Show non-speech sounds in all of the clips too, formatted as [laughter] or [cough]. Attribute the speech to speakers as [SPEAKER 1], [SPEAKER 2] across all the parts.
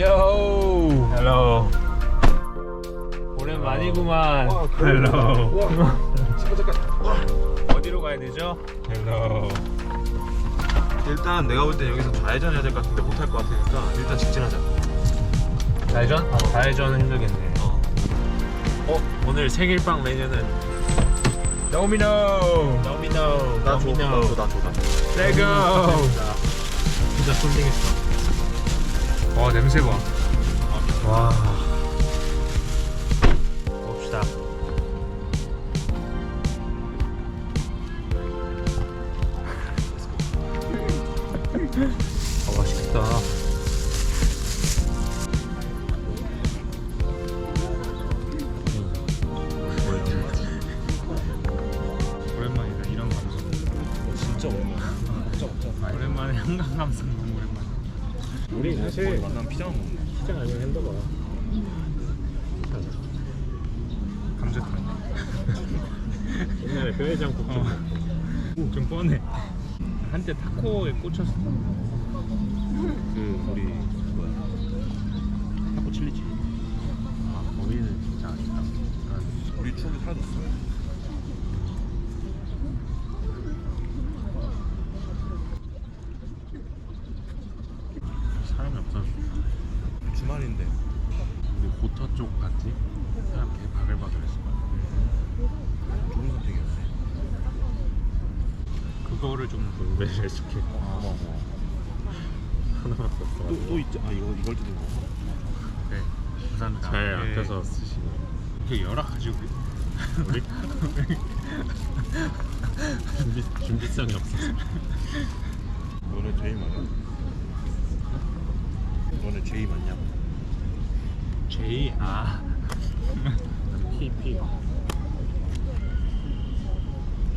[SPEAKER 1] 요.
[SPEAKER 2] 헬로. 오랜만이구만. 헬로. 어디로 가야 되죠? 헬로.
[SPEAKER 1] 일단 내가 볼 때 여기서 좌회전 해야 될 것 같은데 못할 것 같으니까 일단 직진하자.
[SPEAKER 2] 좌회전? 아, 좌회전은 힘들겠네.
[SPEAKER 1] 어.
[SPEAKER 2] 어, 오늘 생일빵 메뉴는 도미노. 도미노.
[SPEAKER 1] 나 줘. 나 줘. 나 줘. 나 줘.
[SPEAKER 2] 레고. 진짜 손ting했어. 와 냄새 봐. 와. 봅시다. 아 맛있겠다. 오랜만이다 이런 감성.
[SPEAKER 1] 진짜 먹자.
[SPEAKER 2] 오랜만에 한강 감성. 우리 사실
[SPEAKER 1] 만나면 피자만 먹네.
[SPEAKER 2] 피자 아니면 햄버거야. 감자탕. 옛날에 뼈해장국 좀 먹고. 좀 뻔해. 한때 타코에 꽂혔어.
[SPEAKER 1] 그 우리 뭐야? 타코 칠리지.
[SPEAKER 2] 아, 거기는 진짜 아니다.
[SPEAKER 1] 우리 추억이 사라졌어.
[SPEAKER 2] 사람이 없어서
[SPEAKER 1] 주말인데.
[SPEAKER 2] 우리 고터 쪽 갔지? 사람 개 바글바글했어.
[SPEAKER 1] 좋은 선택이었어.
[SPEAKER 2] 그거를 좀 분배를 시켜.
[SPEAKER 1] 아.
[SPEAKER 2] 하나만 썼어.
[SPEAKER 1] 또, 또 있지. 아, 이거 이걸 뜯은 거.
[SPEAKER 2] 네. 감사합니다. 잘
[SPEAKER 1] 예.
[SPEAKER 2] 아껴서 쓰시네. 이게 열악하지 우리? 우리? [laughs] 준비 준비성이 없어서.
[SPEAKER 1] 너네 제이 [laughs] 맞냐? 너네 제이 맞냐?
[SPEAKER 2] J 아. P P.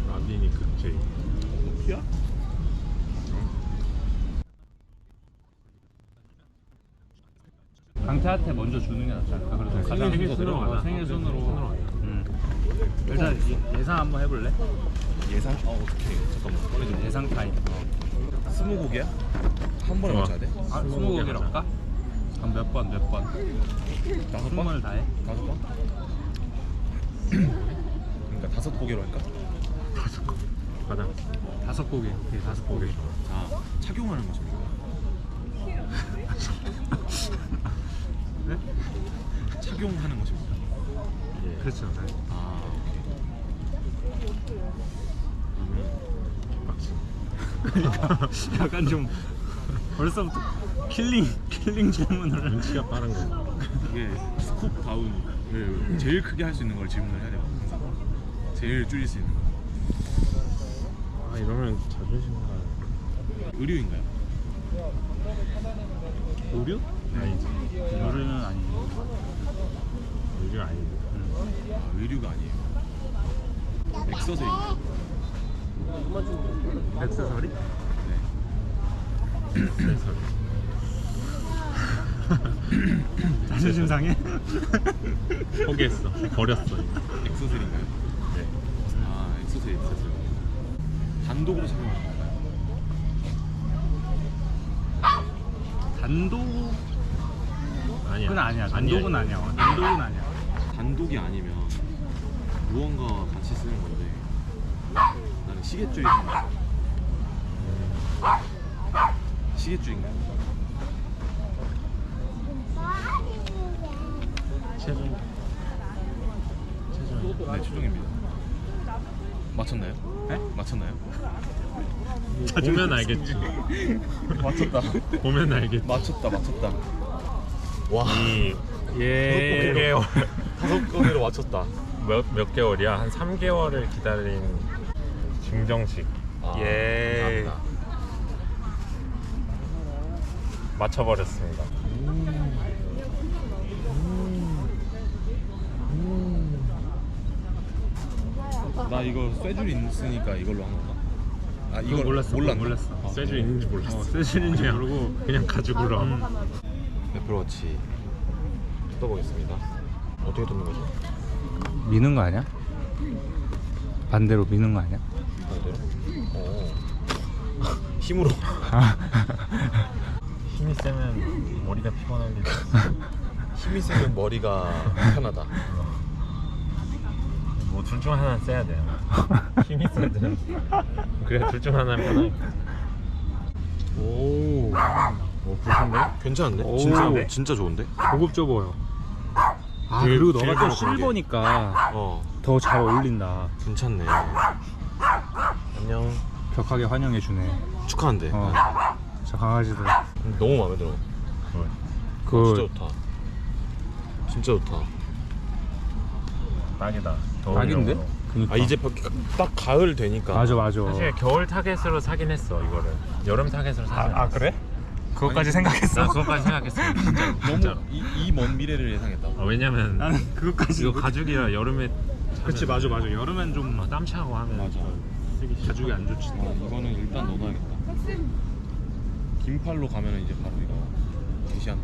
[SPEAKER 2] 라빈이 그 J.
[SPEAKER 1] 너 피야?
[SPEAKER 3] 강태한테 먼저 주는 게 낫지 않을까? 그래도 가장
[SPEAKER 2] 생일 순으로 가자.
[SPEAKER 3] 생일 순으로.
[SPEAKER 2] 가자.
[SPEAKER 3] 음. 일단 예- 예상 한번 해볼래?
[SPEAKER 1] 예상? 어, 어떻게? 잠깐만. 꺼내줘.
[SPEAKER 3] 예상 타임.
[SPEAKER 1] 스무 곡이야? 한 번에. 맞춰야 돼?
[SPEAKER 3] 아,
[SPEAKER 2] 스무
[SPEAKER 3] 곡이라. 할까? 그럼 몇 번, 몇 번?
[SPEAKER 1] 다섯
[SPEAKER 3] 스무
[SPEAKER 1] 번?
[SPEAKER 3] 번을 다 해?
[SPEAKER 1] 다섯 번? [clears throat] 그러니까 다섯 곡으로 할까?
[SPEAKER 2] 가자.
[SPEAKER 3] 다섯 곡이. 오케이, 다섯 곡이.
[SPEAKER 1] 자, 착용하는 것입니다.
[SPEAKER 3] 네?
[SPEAKER 1] 착용하는 것입니다.
[SPEAKER 2] 예.
[SPEAKER 3] 그렇죠. 네.
[SPEAKER 1] 아, 오케이.
[SPEAKER 2] 빡치.
[SPEAKER 3] 약간 좀 벌써부터 킬링, 킬링 질문을.
[SPEAKER 2] 눈치가 빠른 거.
[SPEAKER 1] 이게 스쿱 다운을 제일 크게 할 수 있는 걸 질문을 해야 돼요. 제일 줄일 수 있는 거.
[SPEAKER 2] 아 이러면 자존심 가.
[SPEAKER 1] 의류인가요?
[SPEAKER 2] 의류? 아니지.
[SPEAKER 3] 노래는 아니고.
[SPEAKER 2] 의류 아니지.
[SPEAKER 1] 아, 의류가 아니에요. 액세서리인가요?
[SPEAKER 3] 액세서리?
[SPEAKER 1] 네.
[SPEAKER 2] 그래서 [laughs]
[SPEAKER 3] 자존심 상해?
[SPEAKER 2] 포기했어. 버렸어.
[SPEAKER 1] 액세서리인가요?
[SPEAKER 2] 네.
[SPEAKER 1] 아, 액세서리, 액세서리. 단독으로 건가요?
[SPEAKER 3] 단독은
[SPEAKER 2] 아니야.
[SPEAKER 3] 아니야. 단독은 아니야. 어, 단독은 아니야.
[SPEAKER 1] 단독이 아니면 무언가와 같이 쓰는 건데 나는 시계줄이 생각나. 시계줄인가요?
[SPEAKER 2] 최종. 최종.
[SPEAKER 1] 네, 최종입니다. 맞췄나요?
[SPEAKER 3] 네?
[SPEAKER 1] 맞췄나요?
[SPEAKER 2] 보면 알겠지.
[SPEAKER 1] 맞췄다.
[SPEAKER 2] 보면 알겠지.
[SPEAKER 1] 맞췄다, 맞췄다. 와,
[SPEAKER 2] 이
[SPEAKER 1] 예.
[SPEAKER 2] 5개월
[SPEAKER 1] 다섯 건으로 맞췄다.
[SPEAKER 2] 몇, 몇 개월이야? 한 3개월을 기다린 증정식
[SPEAKER 1] 아,
[SPEAKER 2] 예.
[SPEAKER 1] 감사합니다.
[SPEAKER 2] 맞춰버렸습니다.
[SPEAKER 1] 나 이거 쇠줄이 있으니까 이걸로 한 건가? 아, 이걸
[SPEAKER 3] 몰랐어.
[SPEAKER 1] 몰랐나?
[SPEAKER 3] 몰랐어.
[SPEAKER 1] 아,
[SPEAKER 2] 쇠줄 있는지 몰랐어.
[SPEAKER 3] 어, 쇠줄인지 모르고.
[SPEAKER 2] 그냥 가지고 러
[SPEAKER 1] 애플워치 뜯어보겠습니다. 어떻게 뜯는 거죠?
[SPEAKER 3] 미는 거 아니야? 반대로 미는 거 아니야?
[SPEAKER 1] 반대로? 어. [laughs] 힘으로. [laughs]
[SPEAKER 2] 힘이 세면 머리가 피곤할 일 [laughs]
[SPEAKER 4] 힘이 세면 머리가 편하다.
[SPEAKER 2] 뭐 둘 중 하나 써야 돼요. [laughs] 힘이 세든 그래 둘 중 하나 편하니까. 오뭐 부신데?
[SPEAKER 4] 괜찮은데?
[SPEAKER 3] 오.
[SPEAKER 4] 진짜 진짜 좋은데?
[SPEAKER 3] 고급져 보여 아
[SPEAKER 2] 길-
[SPEAKER 3] 그리고
[SPEAKER 2] 길
[SPEAKER 3] 너가 또. 실버니까
[SPEAKER 4] 어
[SPEAKER 3] 더 잘 어울린다
[SPEAKER 4] 괜찮네. 안녕.
[SPEAKER 3] 격하게 환영해 주네
[SPEAKER 4] 축하한대.
[SPEAKER 3] 어. 저 강아지들
[SPEAKER 4] 너무 마음에 들어.
[SPEAKER 3] 그
[SPEAKER 4] 진짜 좋다. 진짜 좋다.
[SPEAKER 2] 딱이다.
[SPEAKER 3] 낙인데?
[SPEAKER 2] 겨울용으로.
[SPEAKER 3] 그니까
[SPEAKER 4] 아 이제 바- 딱 가을 되니까.
[SPEAKER 3] 맞아 맞아
[SPEAKER 2] 사실 겨울 타겟으로 사긴 했어 이거를. 여름 타겟으로 사지 않았어.
[SPEAKER 4] 그래?
[SPEAKER 3] 그것까지
[SPEAKER 2] 나
[SPEAKER 3] 생각했어
[SPEAKER 2] 그것까지 생각했어. 진짜. [laughs] 진짜로.
[SPEAKER 1] 너무 이 먼 미래를 예상했다.
[SPEAKER 2] 아, 왜냐면
[SPEAKER 3] 나는 그것까지
[SPEAKER 2] 이거 가죽이라 여름에
[SPEAKER 3] 그치 맞아 맞아 여름엔 좀
[SPEAKER 2] 어, 땀 차고 하면
[SPEAKER 1] 맞아.
[SPEAKER 2] 쓰기 싫어.
[SPEAKER 3] 가죽이 안 좋지
[SPEAKER 1] 아, 이거는 일단 넣어놔야겠다. 긴팔로 가면은 이제 바로 이거 게시한다.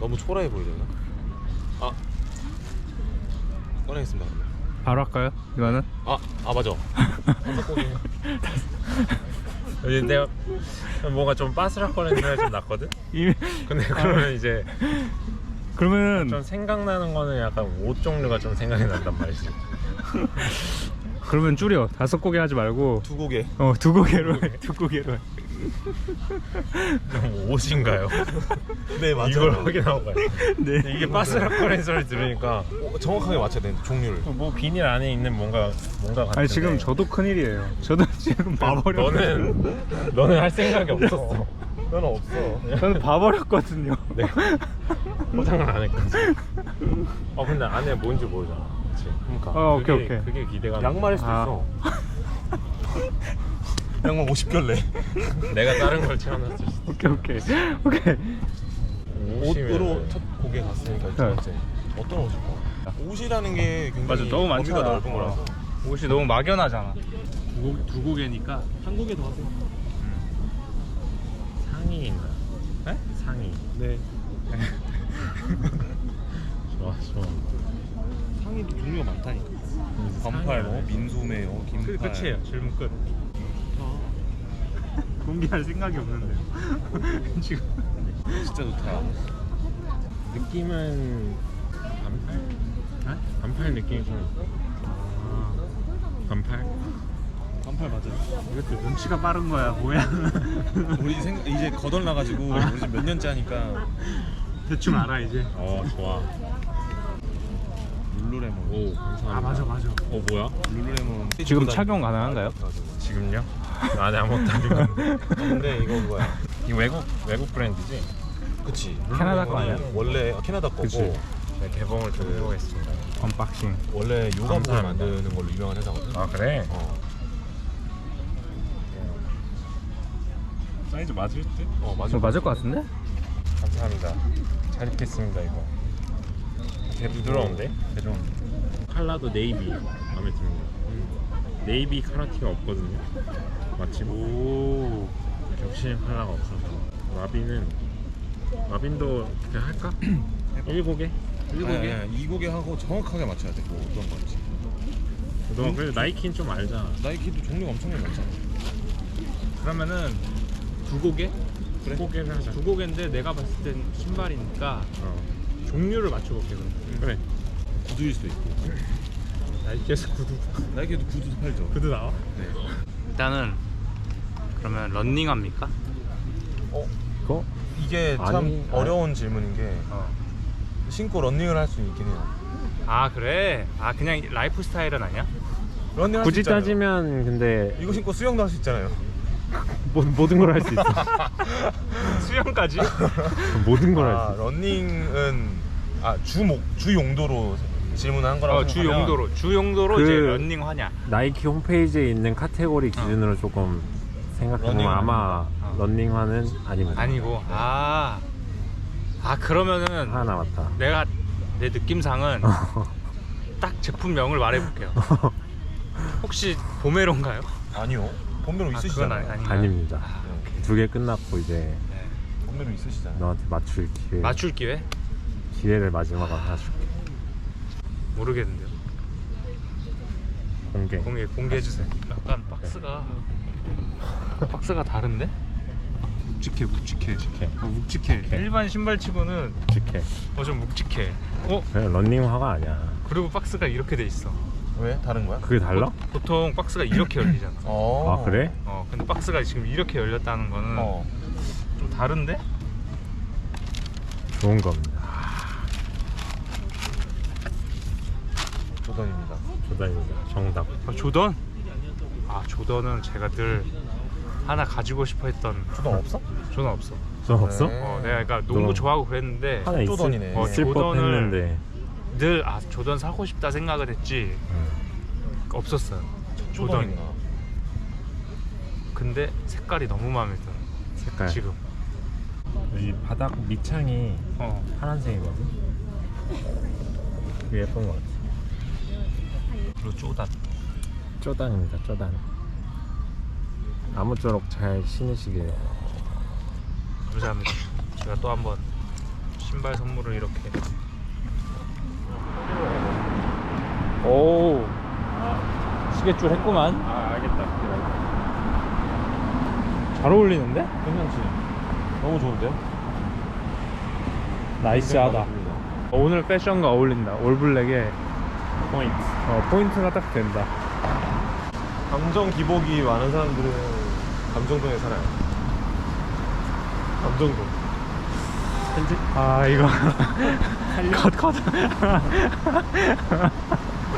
[SPEAKER 4] 너무 초라해 보이려나? 아 꺼내겠습니다.
[SPEAKER 3] 바로 할까요? 이거는?
[SPEAKER 4] 아, 아 맞아. [laughs]
[SPEAKER 2] 여기 내가 뭔가 좀 바스락거리는 소리가 좀 났거든?
[SPEAKER 3] 이미
[SPEAKER 2] 근데 그러면 이제
[SPEAKER 3] 그러면은
[SPEAKER 2] 좀 생각나는 거는 약간 옷 종류가 좀 생각이 난단 말이지
[SPEAKER 3] 그러면 줄여 다섯 고개 하지 말고
[SPEAKER 4] 두 곡에.
[SPEAKER 3] 어두 고개로 해, 두 고개로 해.
[SPEAKER 2] 좀 옷인가요? [laughs]
[SPEAKER 4] 네 맞아요.
[SPEAKER 2] 이걸 확인하고 가요
[SPEAKER 3] 네
[SPEAKER 2] 이게 바스락거리는 소리 들으니까
[SPEAKER 4] 어, 정확하게 맞춰야 되는데 종류를.
[SPEAKER 2] 뭐 비닐 안에 있는 뭔가 뭔가 같은데
[SPEAKER 3] 아니 지금 저도 큰일이에요 저도 [laughs] 지금 봐버렸
[SPEAKER 2] 너는 너는 할 생각이 [laughs] 없었어
[SPEAKER 4] 너는 없어.
[SPEAKER 3] 저는 봐버렸거든요
[SPEAKER 2] 네. 포장을 안 했거든 어 근데 안에 뭔지 모르잖아 그치?
[SPEAKER 4] 그러니까.
[SPEAKER 3] 어 오케이
[SPEAKER 2] 그게,
[SPEAKER 3] 오케이
[SPEAKER 2] 그게 기대가
[SPEAKER 4] 양말일 수도
[SPEAKER 3] 아.
[SPEAKER 4] 있어. 양말 50결레.
[SPEAKER 2] 내가 다른 걸 채워놨을 수도
[SPEAKER 3] 오케이 오케이 오케이
[SPEAKER 4] 옷으로 첫 곡에 갔으니까 두
[SPEAKER 3] 네.
[SPEAKER 4] 번째. 어떤 옷일까? 옷이라는 게 굉장히
[SPEAKER 3] 맞아 너무 많잖아
[SPEAKER 4] 범위가 넓은 거라서.
[SPEAKER 3] 옷이 너무 막연하잖아 두, 고, 두 고개니까
[SPEAKER 4] 한 곡에 더 하세요.
[SPEAKER 2] 상의인가?
[SPEAKER 3] 네?
[SPEAKER 2] 상의
[SPEAKER 3] 네 [laughs]
[SPEAKER 2] 좋아 좋아
[SPEAKER 1] 상의도 종류가 많다니까. 반팔, 뭐 민소매, 어, 긴팔.
[SPEAKER 3] 끝, 끝이에요 질문 끝 공개할 생각이 없는데요 [laughs] 지금
[SPEAKER 1] 진짜 좋다.
[SPEAKER 2] 느낌은 반팔?
[SPEAKER 3] 네?
[SPEAKER 2] 반팔 느낌이 좀 반팔?
[SPEAKER 1] 반팔 맞아.
[SPEAKER 3] 이것도 눈치가 빠른 거야 뭐야 [laughs]
[SPEAKER 1] 우리 생, 이제 거덜 나가지고 우리 지금 몇 년째 하니까
[SPEAKER 3] 대충 알아 이제
[SPEAKER 2] 어 좋아
[SPEAKER 1] 룰루레몬.
[SPEAKER 2] 오 감사합니다
[SPEAKER 3] 아 맞아 맞아
[SPEAKER 2] 어 뭐야?
[SPEAKER 1] 룰루레몬.
[SPEAKER 3] 지금 착용 가능한가요?
[SPEAKER 2] 지금요? 안에 아무것도 안 입었는데
[SPEAKER 4] 근데 이거 그거야.
[SPEAKER 2] 이 외국 외국 브랜드지?
[SPEAKER 4] 그치.
[SPEAKER 3] 캐나다 거 아니야?
[SPEAKER 4] 원래 캐나다 거고
[SPEAKER 3] 그치.
[SPEAKER 2] 네, 개봉을 좀 해보겠습니다
[SPEAKER 3] 언박싱
[SPEAKER 4] 원래 요감을
[SPEAKER 2] 감사합니다.
[SPEAKER 4] 만드는 걸로 유명한 회사거든.
[SPEAKER 2] 아 그래?
[SPEAKER 4] 어.
[SPEAKER 2] 사이즈 맞을 듯?
[SPEAKER 4] 어 맞아.
[SPEAKER 3] 저 맞을 것 같은데?
[SPEAKER 2] 감사합니다. 잘 입겠습니다 이거. 되게 부드러운데? 대좀 컬러도 네이비 마음에 듭니다. 네이비 카라티가 없거든요. 마침
[SPEAKER 3] 오
[SPEAKER 2] 겹치는 컬러가 없어서 마빈은 마빈도 그냥 할까? 1곡에?
[SPEAKER 1] 일곱 개. 이 곡에 하고 정확하게 맞춰야 돼. 뭐 어떤 건지.
[SPEAKER 2] 너 그래도 나이키는 좀 알잖아.
[SPEAKER 1] 나이키도 종류가 엄청나게 많잖아.
[SPEAKER 3] 그러면은 두 고개?
[SPEAKER 2] 두 곡에를 하자.
[SPEAKER 3] 두 고개인데 내가 봤을 땐 신발이니까
[SPEAKER 2] 어.
[SPEAKER 3] 종류를 맞춰볼게 그럼
[SPEAKER 2] 그래.
[SPEAKER 1] 구두일 수도 있고.
[SPEAKER 3] 나이키에서 구두
[SPEAKER 1] 나이키도 구두 팔죠.
[SPEAKER 3] 구두 나와?
[SPEAKER 1] 네.
[SPEAKER 3] 일단은 그러면 런닝합니까?
[SPEAKER 4] 어
[SPEAKER 3] 그거?
[SPEAKER 4] 이게 참
[SPEAKER 2] 아니,
[SPEAKER 4] 어려운 질문인 게
[SPEAKER 3] 어.
[SPEAKER 4] 신고 런닝을 할 수 있긴 해요.
[SPEAKER 3] 아 그래? 아 그냥 라이프 스타일은 아니야?
[SPEAKER 4] 런닝 할수
[SPEAKER 2] 굳이
[SPEAKER 4] 있잖아요.
[SPEAKER 2] 따지면 근데
[SPEAKER 4] 이거 신고 수영도 할 수 있잖아요. [laughs]
[SPEAKER 2] 모, 모든 걸 할 수 있어. [laughs]
[SPEAKER 3] 수영까지? [laughs]
[SPEAKER 2] 모든 걸 할 수
[SPEAKER 4] 아
[SPEAKER 2] 있어.
[SPEAKER 4] 런닝은 아 주목 주 용도로 질문한 거라고
[SPEAKER 3] 어, 주
[SPEAKER 4] 생각하면
[SPEAKER 3] 용도로 주 용도로
[SPEAKER 2] 그-
[SPEAKER 3] 이제 런닝 하냐?
[SPEAKER 2] 나이키 홈페이지에 있는 카테고리 기준으로 조금 생각해보면
[SPEAKER 4] 런닝화는
[SPEAKER 2] 아마
[SPEAKER 3] 어.
[SPEAKER 2] 런닝화는 아닙니다.
[SPEAKER 3] 아니고 아. 아 그러면은
[SPEAKER 2] 하나 남았다.
[SPEAKER 3] 내가 내 느낌상은 딱 제품명을 말해볼게요. [laughs] 혹시 보메론가요?
[SPEAKER 4] 아니요. 본메로
[SPEAKER 3] 아,
[SPEAKER 4] 있으시잖아요.
[SPEAKER 3] 아니,
[SPEAKER 2] 아닙니다.
[SPEAKER 3] 아, 오케이.
[SPEAKER 2] 두 개 끝났고 이제
[SPEAKER 4] 본메로 있으시잖아요.
[SPEAKER 2] 너한테 맞출 기회
[SPEAKER 3] 맞출 기회?
[SPEAKER 2] 기회를 마지막으로 하나 줄게.
[SPEAKER 3] 모르겠는데요.
[SPEAKER 2] 공개.
[SPEAKER 3] 공개 공개해 주세요. 약간 박스가 박스가 다른데? 묵직해 묵직해
[SPEAKER 2] 묵직해.
[SPEAKER 3] 어, 묵직해
[SPEAKER 2] 오케이.
[SPEAKER 3] 일반 신발치고는
[SPEAKER 2] 묵직해.
[SPEAKER 3] 어좀 묵직해 어
[SPEAKER 2] 그냥 런닝화가 아니야.
[SPEAKER 3] 그리고 박스가 이렇게 돼 있어
[SPEAKER 1] 왜? 다른 거야?
[SPEAKER 2] 그게 달라?
[SPEAKER 3] 보통 박스가 이렇게 열리잖아
[SPEAKER 1] 어.
[SPEAKER 2] 아 그래?
[SPEAKER 3] 어 근데 박스가 지금 이렇게 열렸다는 거는
[SPEAKER 1] 어.
[SPEAKER 3] 좀 다른데
[SPEAKER 2] 좋은 겁니다.
[SPEAKER 1] 조던입니다.
[SPEAKER 2] 조단입니다. 정답.
[SPEAKER 3] 아, 조던 아 조던은 제가 늘 하나 가지고 싶어 했던
[SPEAKER 1] 조던 없어?
[SPEAKER 3] 조던 없어
[SPEAKER 2] 저 없어?
[SPEAKER 1] 네.
[SPEAKER 3] 어 내가 그러니까 농구
[SPEAKER 2] 너-
[SPEAKER 3] 좋아하고 그랬는데
[SPEAKER 2] 하나 있을,
[SPEAKER 1] 조던이네.
[SPEAKER 3] 어,
[SPEAKER 2] 있을
[SPEAKER 3] 조던을-
[SPEAKER 2] 법했는데
[SPEAKER 3] 늘 아 조던 사고 싶다 생각을 했지 없었어요 조던이
[SPEAKER 1] 조던이구나.
[SPEAKER 3] 근데 색깔이 너무 마음에 들어
[SPEAKER 2] 색깔.
[SPEAKER 3] 지금
[SPEAKER 2] 이 바닥 밑창이
[SPEAKER 3] 어
[SPEAKER 2] 파란색이거든. 예쁜 것 같아.
[SPEAKER 3] 그리고 쪼단
[SPEAKER 2] 쪼단입니다. 쪼단. 아무쪼록 잘 신으시길.
[SPEAKER 3] 감사합니다 제가 또 한번 신발 선물을 이렇게
[SPEAKER 5] 오 시계줄 했구만
[SPEAKER 2] 아 알겠다.
[SPEAKER 5] 잘 어울리는데?
[SPEAKER 1] 괜찮지? 너무 좋은데요?
[SPEAKER 5] 나이스하다 어, 오늘 패션과 어울린다 올블랙에
[SPEAKER 2] 포인트.
[SPEAKER 5] 어, 포인트가 딱 된다
[SPEAKER 1] 감정 기복이 많은 사람들은 감정동에 살아요. 감정동.
[SPEAKER 5] 아 이거 [laughs] 컷 컷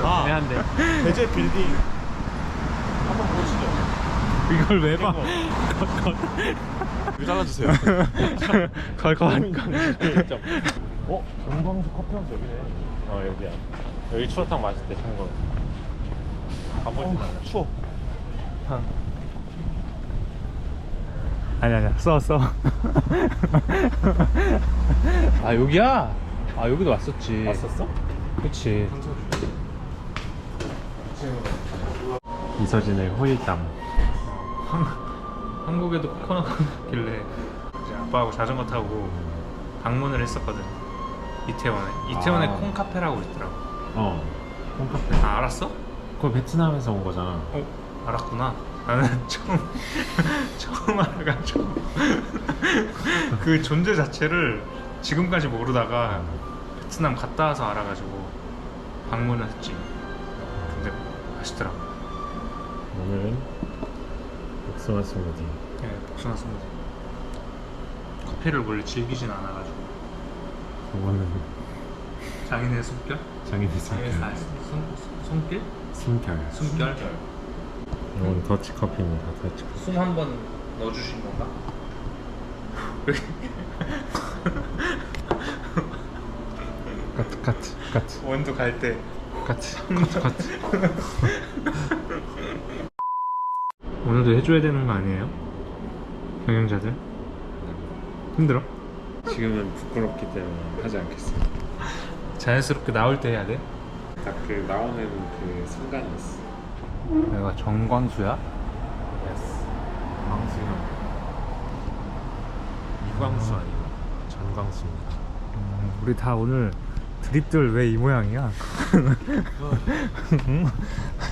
[SPEAKER 1] 아,
[SPEAKER 5] 애매한데
[SPEAKER 1] 대제 빌딩 한번 보시죠.
[SPEAKER 5] 이걸 왜 봐?
[SPEAKER 1] 이거 잘라주세요. [laughs]
[SPEAKER 5] 컷컷
[SPEAKER 1] 어? 정광수 커피하우스 여기네.
[SPEAKER 2] 어 여기야. 여기 추어탕 맛있대 참고로. 가보지 마.
[SPEAKER 1] 어, 추워.
[SPEAKER 5] 아니 아니야 써써 [laughs] 아 여기야? 아 여기도 왔었지
[SPEAKER 2] 왔었어?
[SPEAKER 5] 그치
[SPEAKER 2] 이서진의 호일담.
[SPEAKER 3] 한국에도 코코넛 길래 이제 아빠하고 자전거 타고 방문을 했었거든 이태원에 이태원에
[SPEAKER 2] 아.
[SPEAKER 3] 콩카페라고 있더라고
[SPEAKER 2] 어. 홈카페.
[SPEAKER 3] 아 알았어?
[SPEAKER 2] 그거 베트남에서 온 거잖아.
[SPEAKER 3] 어 알았구나 나는 처음 처음 [laughs] 알아가지고 [laughs] 그 존재 자체를 지금까지 모르다가 베트남 갔다 와서 알아가지고 방문을 했지 근데 맛있더라고
[SPEAKER 2] 오늘은 복숭아 스무디.
[SPEAKER 3] 예 복숭아 스무디 커피를 원래 즐기진 않아가지고
[SPEAKER 2] 그거는
[SPEAKER 3] 장인의 숨결?
[SPEAKER 2] 장인의
[SPEAKER 3] 장인의
[SPEAKER 2] 손.
[SPEAKER 3] 아, 숨, 숨길?
[SPEAKER 2] 숨결.
[SPEAKER 3] 숨결?
[SPEAKER 2] 이건 더치 커피입니다. 더치 커피.
[SPEAKER 3] 숨 한 번 넣어주신 건가?
[SPEAKER 5] 카트 카트 카트
[SPEAKER 3] 원두 갈 때
[SPEAKER 5] 카트 카트 카트
[SPEAKER 3] 오늘도 해줘야 되는 거 아니에요? 경영자들? 힘들어?
[SPEAKER 2] 지금은 부끄럽기 때문에 하지 않겠습니다.
[SPEAKER 3] 자연스럽게 나올 때 해야 돼?
[SPEAKER 2] 딱 그 나오는 그 순간이 있어.
[SPEAKER 5] 내가 정광수야?
[SPEAKER 2] 예스. 광수형. 이광수 아니고 전광수입니다.
[SPEAKER 5] 음, 우리 다 오늘 드립들 왜 이 모양이야?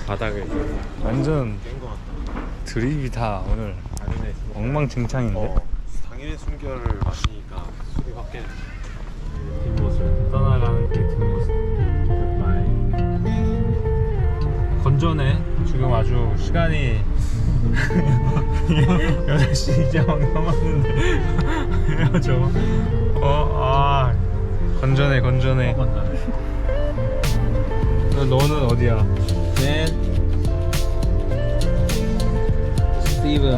[SPEAKER 2] 바닥에
[SPEAKER 5] 완전
[SPEAKER 1] 깬거 같다.
[SPEAKER 5] 드립이 다 오늘. 엉망진창인데?
[SPEAKER 1] 어. 당연의 숨결을 마시니까 술이 확 깨네.
[SPEAKER 2] 뒷모습 떠나가는 그 뒷모습. 굿바이.
[SPEAKER 3] 건전해 지금 아주 시간이 8시 이제 막 남았는데. 헤어져 어, 아 건전해. 건전해. 너- 너는 어디야?
[SPEAKER 5] 네. 스티븐